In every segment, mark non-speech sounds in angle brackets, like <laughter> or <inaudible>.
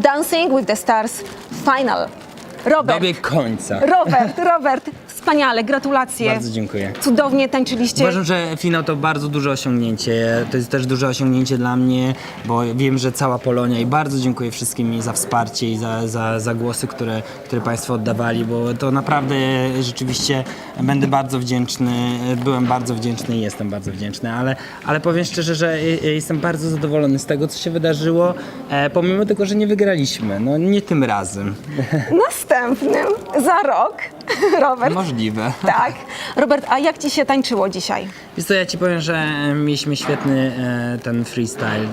Dancing with the Stars Final. Robert, Dobieg końca. Robert, Robert, wspaniale, gratulacje. Bardzo dziękuję. Cudownie tańczyliście. Uważam, że finał to bardzo duże osiągnięcie. To jest też duże osiągnięcie dla mnie, bo wiem, że cała Polonia i bardzo dziękuję wszystkim za wsparcie i za, za, za głosy, które, które Państwo oddawali, bo to naprawdę rzeczywiście będę bardzo wdzięczny. Byłem bardzo wdzięczny i jestem bardzo wdzięczny, ale, ale powiem szczerze, że jestem bardzo zadowolony z tego, co się wydarzyło, e, pomimo tego, że nie wygraliśmy. No nie tym razem. Następnym za rok, <laughs> Robert. Możliwe. <laughs> Tak. Robert, a jak ci się tańczyło dzisiaj? Wiesz co, ja ci powiem, że e, mieliśmy świetny e, ten freestyle.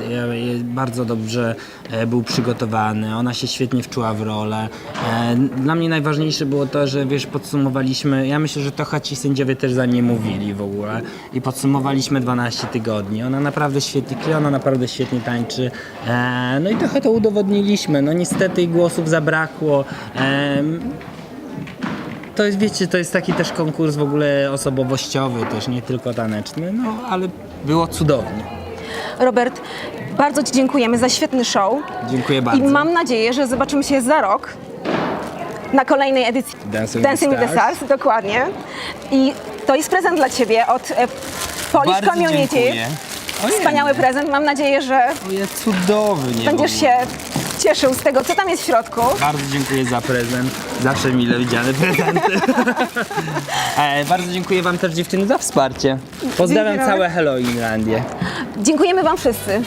Bardzo dobrze e, był przygotowany. Ona się świetnie wczuła w rolę. E, Dla mnie najważniejsze było to, że wiesz, podsumowaliśmy. Ja myślę, że trochę ci sędziowie też za nie mówili w ogóle. I podsumowaliśmy 12 tygodni. Ona naprawdę świetnie kli, ona naprawdę świetnie tańczy. E, No i trochę to udowodniliśmy. No niestety głosów zabrakło. Em, to jest, wiecie, to jest taki też konkurs w ogóle osobowościowy, też nie tylko taneczny, no ale było cudownie. Robert, bardzo Ci dziękujemy za świetny show. Dziękuję I bardzo. mam nadzieję, że zobaczymy się za rok na kolejnej edycji Dancing with the with the Stars. Dokładnie. I to jest prezent dla Ciebie od e, Polish Bardzo Community. dziękuję. Ojej. Wspaniały prezent. Mam nadzieję, że Ojej, cudownie. będziesz w się ogóle. Cieszył z tego, co tam jest w środku. Bardzo dziękuję za prezent. Zawsze mile widziane prezenty. <laughs> e, bardzo dziękuję wam też dziewczyny za wsparcie. Pozdrawiam Dzięki, całe Hello Irlandię. Dziękujemy Wam wszyscy.